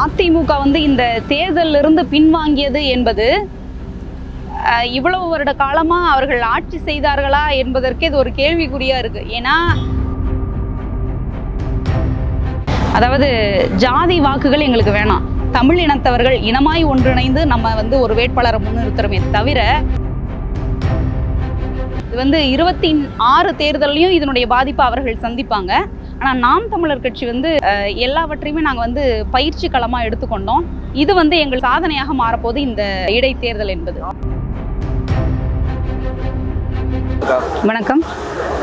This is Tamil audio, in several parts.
அதிமுக வந்து இந்த தேர்தலில் இருந்து பின்வாங்கியது என்பது இவ்வளவு வருட காலமா அவர்கள் ஆட்சி செய்தார்களா என்பதற்கே இது ஒரு கேள்விக்குறியா இருக்கு. ஏன்னா அதாவது ஜாதி வாக்குகள் எங்களுக்கு வேணாம். தமிழ் இனத்தவர்கள் இனமாய் ஒன்றிணைந்து நம்ம வந்து ஒரு வேட்பாளரை முன்னிறுத்துறோமே தவிர வந்து இருபத்தி ஆறு தேர்தலையும் இதனுடைய பாதிப்பை அவர்கள் சந்திப்பாங்க. ஆனால் நாம் தமிழர் கட்சி வந்து எல்லாவற்றையுமே நாங்கள் வந்து பயிற்சி களமாக எடுத்துக்கொண்டோம். இது வந்து எங்கள் சாதனையாக மாறப்போகுது இந்த இடைத்தேர்தல் என்பது. வணக்கம்.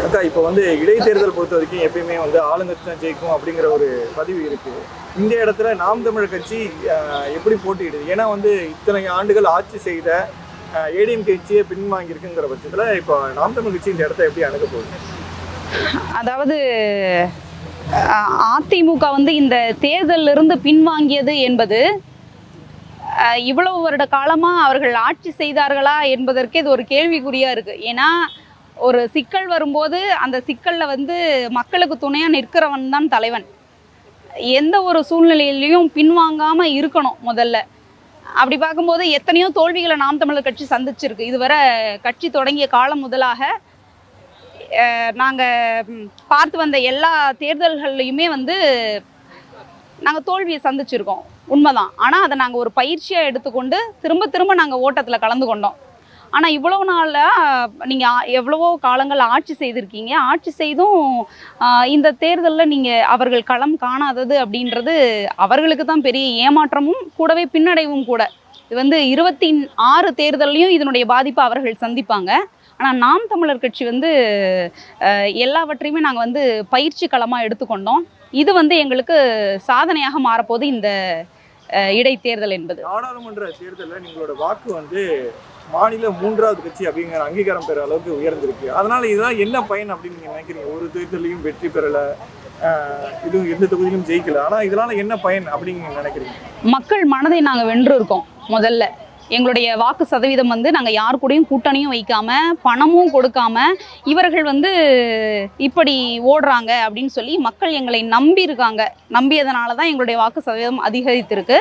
அக்கா இப்போ வந்து இடைத்தேர்தல் பொறுத்த வரைக்கும் எப்பயுமே வந்து ஆளுங்கட்சி தான் ஜெயிக்கும் அப்படிங்கிற ஒரு பதிவு இருக்கு. இந்த இடத்துல நாம் தமிழர் கட்சி எப்படி போட்டியிடுது? ஏன்னா வந்து இத்தனை ஆண்டுகள் ஆட்சி செய்த ஏடிஎம் கட்சியை பின்வாங்கியிருக்குங்கிற பட்சத்தில் இப்போ நாம் தமிழ் கட்சி இந்த இடத்த எப்படி அணுக போகுது? அதாவது அதிமுக வந்து இந்த தேர்தலில் இருந்து பின்வாங்கியது என்பது இவ்வளவு வருட காலமாக அவர்கள் ஆட்சி செய்தார்களா என்பதற்கே இது ஒரு கேள்விக்குறியாக இருக்குது ஏன்னா ஒரு சிக்கல் வரும்போது அந்த சிக்கலில் வந்து மக்களுக்கு துணையாக நிற்கிறவன் தான் தலைவன். எந்த ஒரு சூழ்நிலையிலையும் பின்வாங்காமல் இருக்கணும் முதல்ல. அப்படி பார்க்கும்போது எத்தனையோ தோல்விகளை நாம் தமிழர் கட்சி சந்திச்சிருக்கு. இதுவரை கட்சி தொடங்கிய காலம் முதலாக நாங்கள் பார்த்து வந்த எல்லா தேர்தல்கள்லையுமே வந்து நாங்கள் தோல்வியை சந்திச்சிருக்கோம். உண்மைதான். ஆனால் அதை நாங்கள் ஒரு பயிற்சியாக எடுத்துக்கொண்டு திரும்ப திரும்ப நாங்கள் ஓட்டத்தில் கலந்து கொண்டோம். ஆனால் இவ்வளவு நாளில் நீங்கள் எவ்வளவோ காலங்கள் ஆட்சி செய்திருக்கீங்க. ஆட்சி செய்தும் இந்த தேர்தலில் நீங்கள் அவர்கள் களம் காணாதது அப்படின்றது அவர்களுக்கு தான் பெரிய ஏமாற்றமும் கூடவே பின்னடைவும் கூட. இது வந்து இருபத்தி ஆறு தேர்தல்லையும் இதனுடைய பாதிப்பை அவர்கள் சந்திப்பாங்க. ஆனால் நாம் தமிழர் கட்சி வந்து எல்லாவற்றையுமே நாங்கள் வந்து பயிற்சி களமாக எடுத்துக்கொண்டோம். இது வந்து எங்களுக்கு சாதனையாக மாறப்போது இந்த இடைத்தேர்தல் என்பது. நாடாளுமன்ற தேர்தலில் நீங்களோட வாக்கு வந்து மாநில மூன்றாவது கட்சி அப்படிங்கிற அங்கீகாரம் பெற அளவுக்கு உயர்ந்திருக்கு. அதனால இதெல்லாம் என்ன பயன் அப்படின்னு நீங்க நினைக்கிறீங்க? ஒரு தேர்தலையும் வெற்றி பெறல. இது இதுவும் எந்த தொகுதியிலும் ஜெயிக்கல. ஆனா இதனால என்ன பயன் அப்படின்னு நினைக்கிறீங்க? மக்கள் மனதை நாங்கள் வென்று இருக்கோம் முதல்ல. எங்களுடைய வாக்கு சதவீதம் வந்து நாங்கள் யார் கூடயும் கூட்டணியும் வைக்காம பணமும் கொடுக்காம இவர்கள் வந்து இப்படி ஓடுறாங்க அப்படின்னு சொல்லி மக்கள் எங்களை நம்பி இருக்காங்க. நம்பியதனால தான் எங்களுடைய வாக்கு சதவீதம் அதிகரித்திருக்கு.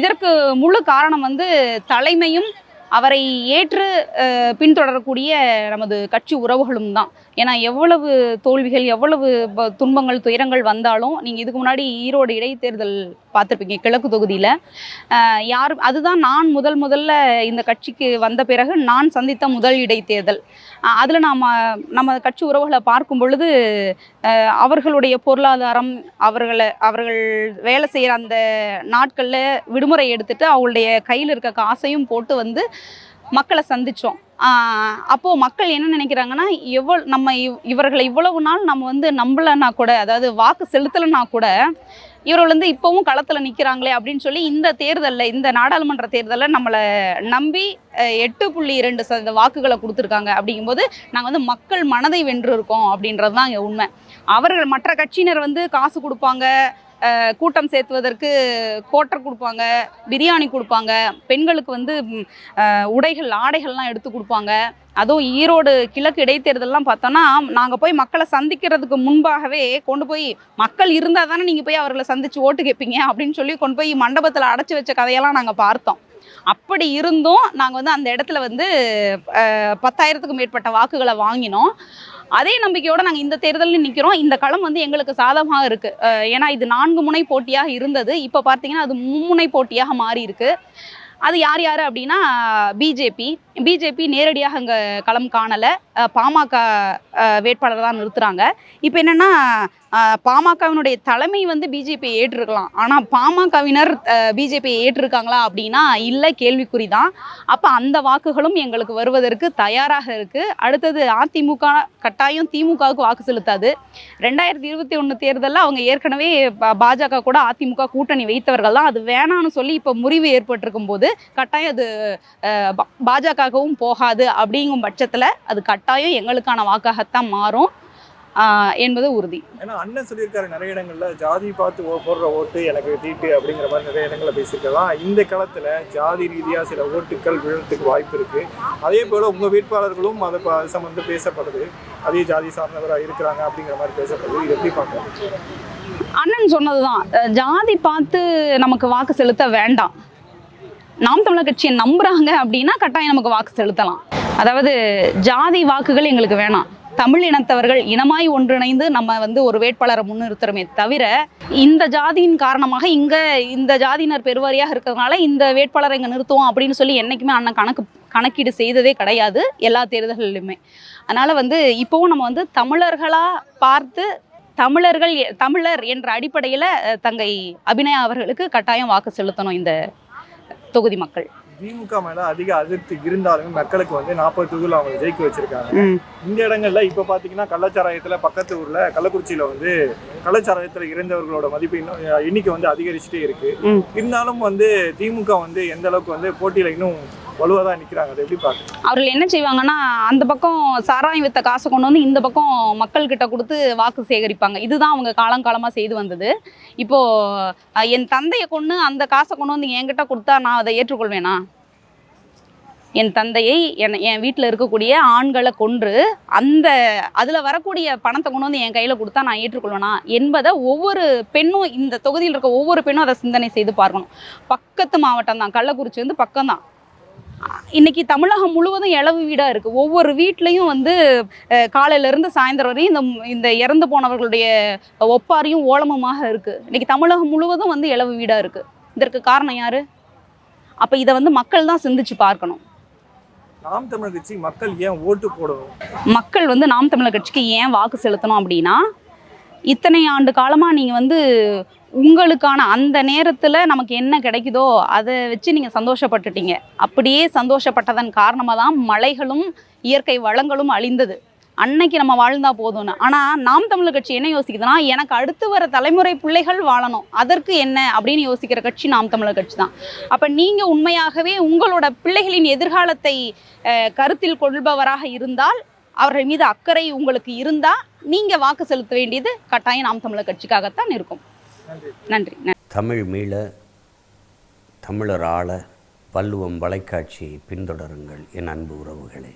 இதற்கு முழு காரணம் வந்து தலைமையும் அவரை ஏற்று பின்தொடரக்கூடிய நமது கட்சி உறவுகளும் தான். ஏன்னா எவ்வளவு தோல்விகள் எவ்வளவு ப- துன்பங்கள் துயரங்கள் வந்தாலும் நீங்கள் இதுக்கு முன்னாடி ஈரோடு இடைத்தேர்தல் பார்த்துருப்பீங்க கிழக்கு தொகுதியில். யார் அதுதான் நான் முதல் முதல்ல இந்த கட்சிக்கு வந்த பிறகு நான் சந்தித்த முதல் இடைத்தேர்தல். அதில் நாம் நம்ம கட்சி உறவுகளை பார்க்கும் பொழுது அவர்களுடைய பொருளாதாரம் அவர்களை அவர்கள் வேலை செய்கிற அந்த நாட்களில் விடுமுறை எடுத்துட்டு அவங்களுடைய கையில் இருக்க காசையும் போட்டு வந்து மக்களை சந்தித்தோம் அப்போது மக்கள் என்ன நினைக்கிறாங்கன்னா எவ்வளோ நம்ம இவ் இவர்களை இவ்வளவு நாள் நம்ம வந்து நம்பலைன்னா கூட அதாவது வாக்கு செலுத்தலைன்னா கூட இவர்கள் வந்து இப்போவும் களத்தில் நிற்கிறாங்களே அப்படின்னு சொல்லி இந்த தேர்தலில் இந்த நாடாளுமன்ற தேர்தலில் நம்மளை நம்பி எட்டு புள்ளி இரண்டு சதவீத வாக்குகளை கொடுத்துருக்காங்க அப்படிங்கும்போது நாங்கள் வந்து மக்கள் மனதை வென்று இருக்கோம் அப்படின்றது தான் இங்கே உண்மை. அவர்கள் மற்ற கட்சியினர் வந்து காசு கொடுப்பாங்க கூட்டம் சேர்த்துவதற்கு கோட்டர் கொடுப்பாங்க பிரியாணி கொடுப்பாங்க பெண்களுக்கு வந்து உடைகள் ஆடைகள்லாம் எடுத்து கொடுப்பாங்க. அதுவும் ஈரோடு கிழக்கு இடைத்தேர்தல்லாம் பார்த்தோன்னா நாங்கள் போய் மக்களை சந்திக்கிறதுக்கு முன்பாகவே கொண்டு போய் மக்கள் இருந்தால் தானே நீங்கள் போய் அவர்களை சந்தித்து ஓட்டு கேட்பீங்க அப்படின்னு சொல்லி கொண்டு போய் மண்டபத்தில் அடைச்சி வச்ச கதையெல்லாம் நாங்கள் பார்த்தோம். அப்படி இருந்தும் நாங்கள் வந்து அந்த இடத்துல வந்து பத்தாயிரத்துக்கும் மேற்பட்ட வாக்குகளை வாங்கினோம். அதே நம்பிக்கையோடு நாங்கள் இந்த தேர்தலில் நிற்கிறோம் இந்த களம் வந்து எங்களுக்கு சாதகமாக இருக்குது ஏன்னா இது நான்கு முனை போட்டியாக இருந்தது. இப்போ பார்த்தீங்கன்னா அது மும்முனை போட்டியாக மாறி இருக்கு. அது யார் யார் அப்படின்னா பிஜேபி. பிஜேபி நேரடியாக அங்கே களம் காணலை. பாமக வேட்பாளர் தான் நிறுத்துகிறாங்க இப்போ என்னென்னா பாமகவினுடைய தலைமை வந்து பிஜேபி ஏற்றிருக்கலாம். ஆனால் பாமகவினர் பிஜேபியை ஏற்றிருக்காங்களா அப்படின்னா இல்லை கேள்விக்குறி தான் அப்போ அந்த வாக்குகளும் எங்களுக்கு வருவதற்கு தயாராக இருக்குது அடுத்தது அதிமுக கட்டாயம் திமுகவுக்கு வாக்கு செலுத்தாது. ரெண்டாயிரத்தி இருபத்தி ஒன்று தேர்தலில் அவங்க ஏற்கனவே பாஜக கூட அதிமுக கூட்டணி வைத்தவர்கள் தான். அது வேணான்னு சொல்லி இப்போ முறிவு ஏற்பட்டிருக்கும் போது கட்டாயம் அது பாஜகவும் போகாது அப்படிங்கும் பட்சத்தில் அது கட்டாயம் எங்களுக்கான வாக்காகத்தான் மாறும். என்பது உறுதி. ஏன்னா அண்ணன் சொல்லியிருக்காரு நிறைய இடங்கள்ல ஜாதி பார்த்து போடுற ஓட்டு எனக்கு தீட்டு அப்படிங்கிற மாதிரி நிறைய இடங்கள்ல பேசியிருக்கலாம். இந்த காலத்துல ஜாதி ரீதியா சில ஓட்டுகள் விழுறதுக்கு வாய்ப்பு இருக்கு. அதே போல உங்க வேட்பாளர்களும் அதை சம்பந்தம் பேசப்படுது. அதே ஜாதி சார்ந்தவராக இருக்கிறாங்க அப்படிங்கிற மாதிரி பேசப்படுது. இது எப்படி பார்க்கலாம் அண்ணன் சொன்னதுதான். ஜாதி பார்த்து நமக்கு வாக்கு செலுத்த வேண்டாம். நாம் தமிழர் கட்சியை நம்புறாங்க அப்படின்னா கட்டாயம் நமக்கு வாக்கு செலுத்தலாம். அதாவது ஜாதி வாக்குகள் எங்களுக்கு வேணாம். தமிழ் இனத்தவர்கள் இனமாய் ஒன்றிணைந்து நம்ம வந்து ஒரு வேட்பாளரை முன்னிறுத்துறோமே தவிர இந்த ஜாதியின் காரணமாக இங்க இந்த ஜாதியினர் பெருவாரியாக இருக்கிறதுனால இந்த வேட்பாளரை இங்கே நிறுத்துவோம் அப்படின்னு சொல்லி என்றைக்குமே அண்ணன் கணக்கு கணக்கீடு செய்ததே கிடையாது எல்லா தேர்தல்களிலுமே. அதனால் வந்து இப்போவும் நம்ம வந்து தமிழர்களாக பார்த்து தமிழர்கள் எ- தமிழர் என்ற அடிப்படையில் தங்கை அபிநயா அவர்களுக்கு கட்டாயம் வாக்கு செலுத்தணும் இந்த தொகுதி மக்கள். திமுக மேல அதிக அதிருப்தி இருந்தாலுமே மக்களுக்கு வந்து நாற்பது தொகுதியில் அவங்க ஜெயிக்க வச்சிருக்காங்க. இந்த இடங்கள்ல இப்ப பாத்தீங்கன்னா கள்ளச்சாராயத்துல பக்கத்து ஊர்ல கள்ளக்குறிச்சியில வந்து கள்ளச்சாராயத்துல இறந்தவர்களோட மதிப்பு இன்னும் எண்ணிக்கை வந்து அதிகரிச்சுட்டே இருக்கு. இருந்தாலும் வந்து திமுக வந்து எந்த அளவுக்கு வந்து போட்டியில இன்னும் வலுவாக தான் நிற்கிறாங்க அதை எப்படி பாக்குறீங்க அவர்கள் என்ன செய்வாங்கன்னா அந்த பக்கம் சாராயம் வித்த காசை கொண்டு வந்து இந்த பக்கம் மக்கள்கிட்ட கொடுத்து வாக்கு சேகரிப்பாங்க. இதுதான் அவங்க காலங்காலமாக செய்து வந்தது. இப்போ அஹ், என் தந்தையை கொண்டு அந்த காசை கொண்டு வந்து என்கிட்ட கொடுத்தா நான் அதை ஏற்றுக்கொள்வேனா? என் தந்தையை என் என் வீட்டில் இருக்கக்கூடிய ஆண்களை கொன்று அந்த அதில் வரக்கூடிய பணத்தை கொண்டு வந்து என் கையில் கொடுத்தா நான் ஏற்றுக்கொள்வேனா? என்பதை ஒவ்வொரு பெண்ணும் இந்த தொகுதியில் இருக்க ஒவ்வொரு பெண்ணும் அதை சிந்தனை செய்து பார்க்கணும். பக்கத்து மாவட்டம் தான் கள்ளக்குறிச்சி வந்து பக்கம்தான். இன்னைக்கு தமிழகம் முழுவதும் இளவு வீடாக இருக்குது ஒவ்வொரு வீட்லேயும் வந்து காலையிலேருந்து சாயந்தரம் வரையும் இந்த இந்த இறந்து போனவர்களுடைய ஒப்பாரியும் ஓலமுமாக இருக்குது இன்னைக்கு தமிழகம் முழுவதும் வந்து இளவு வீடாக இருக்குது இதற்கு காரணம் யார்? அப்போ இதை வந்து மக்கள் தான் சிந்திச்சு பார்க்கணும். நாம் தமிழர் கட்சி மக்கள் ஏன் ஓட்டு போடணும்? மக்கள் வந்து நாம் தமிழர் கட்சிக்கு ஏன் வாக்கு செலுத்தணும் அப்படின்னா இத்தனை ஆண்டு காலமாக நீங்கள் வந்து உங்களுக்கான அந்த நேரத்தில் நமக்கு என்ன கிடைக்குதோ அதை வச்சு நீங்கள் சந்தோஷப்பட்டுட்டீங்க. அப்படியே சந்தோஷப்பட்டதன் காரணமாக தான் மலைகளும் இயற்கை வளங்களும் அழிந்தது. அன்னைக்கு நம்ம வாழ்ந்தா போதும்னு. ஆனால் நாம் தமிழர் கட்சி என்ன யோசிக்குதுன்னா எனக்கு அடுத்து வர தலைமுறை பிள்ளைகள் வாழணும். அதற்கு என்ன? அப்படின்னு யோசிக்கிற கட்சி நாம் தமிழர் கட்சி தான். அப்போ நீங்கள் உண்மையாகவே உங்களோட பிள்ளைகளின் எதிர்காலத்தை கருத்தில் கொள்பவராக இருந்தால் அவர்கள் மீது அக்கறை உங்களுக்கு இருந்தால் நீங்கள் வாக்கு செலுத்த வேண்டியது கட்டாயம் நாம் தமிழர் கட்சிக்காகத்தான் இருக்கும். நன்றி தமிழ் மீள தமிழர் ஆள வள்ளுவம் வலைக்காட்சியை பின்தொடருங்கள் என் அன்பு உறவுகளே.